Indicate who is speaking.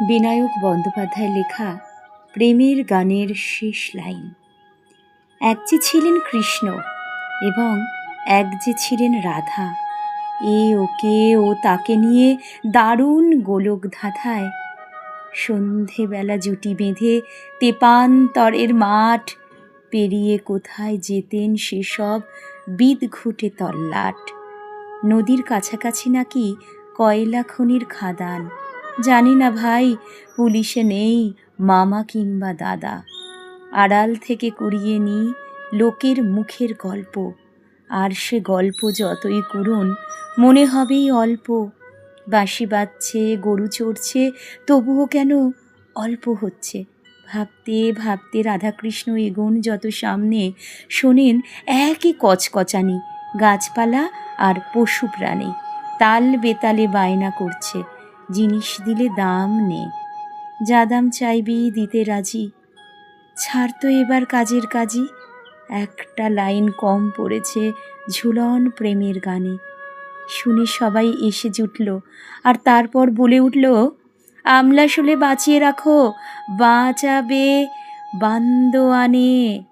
Speaker 1: বিনায়ক বন্দ্যোপাধ্যায় লেখা প্রেমের গানের শেষ লাইন। এক যে ছিলেন কৃষ্ণ এবং এক যে ছিলেন রাধা, এ ওকে ও তাকে নিয়ে দারুণ গোলক ধাঁধায় সন্ধেবেলা জুটি বেঁধে তেপান্তরের মাঠ পেরিয়ে কোথায় যেতেন সেসব বিদ ঘুটে তল্লাট। নদীর কাছাকাছি নাকি কয়লা খনির খাদান জানি না ভাই, পুলিশে নেই মামা কিংবা দাদা। আড়াল থেকে কুড়িয়ে নিই লোকের মুখের গল্প। আর সে গল্প যতই করুন মনে হবেই অল্প। বাঁশি বাজছে, গরু চড়ছে, তবুও কেন অল্প হচ্ছে? ভাবতে ভাবতে রাধাকৃষ্ণ এগোন যত সামনে, শোনেন একই কচকচানি, গাছপালা আর পশু প্রাণী। তাল বেতালে বায়না করছে। জিনিস দিলে দাম নে। যা দাম চাইবি দিতে রাজি। ছাড় তো এবার কাজের কাজই। একটা লাইন কম পড়েছে ঝুলন প্রেমের গানে। শুনে সবাই এসে জুটল, আর তারপর বলে উঠল, আমলা শুলে বাঁচিয়ে রাখো, বাঁচাবে বান্দোয়ানে।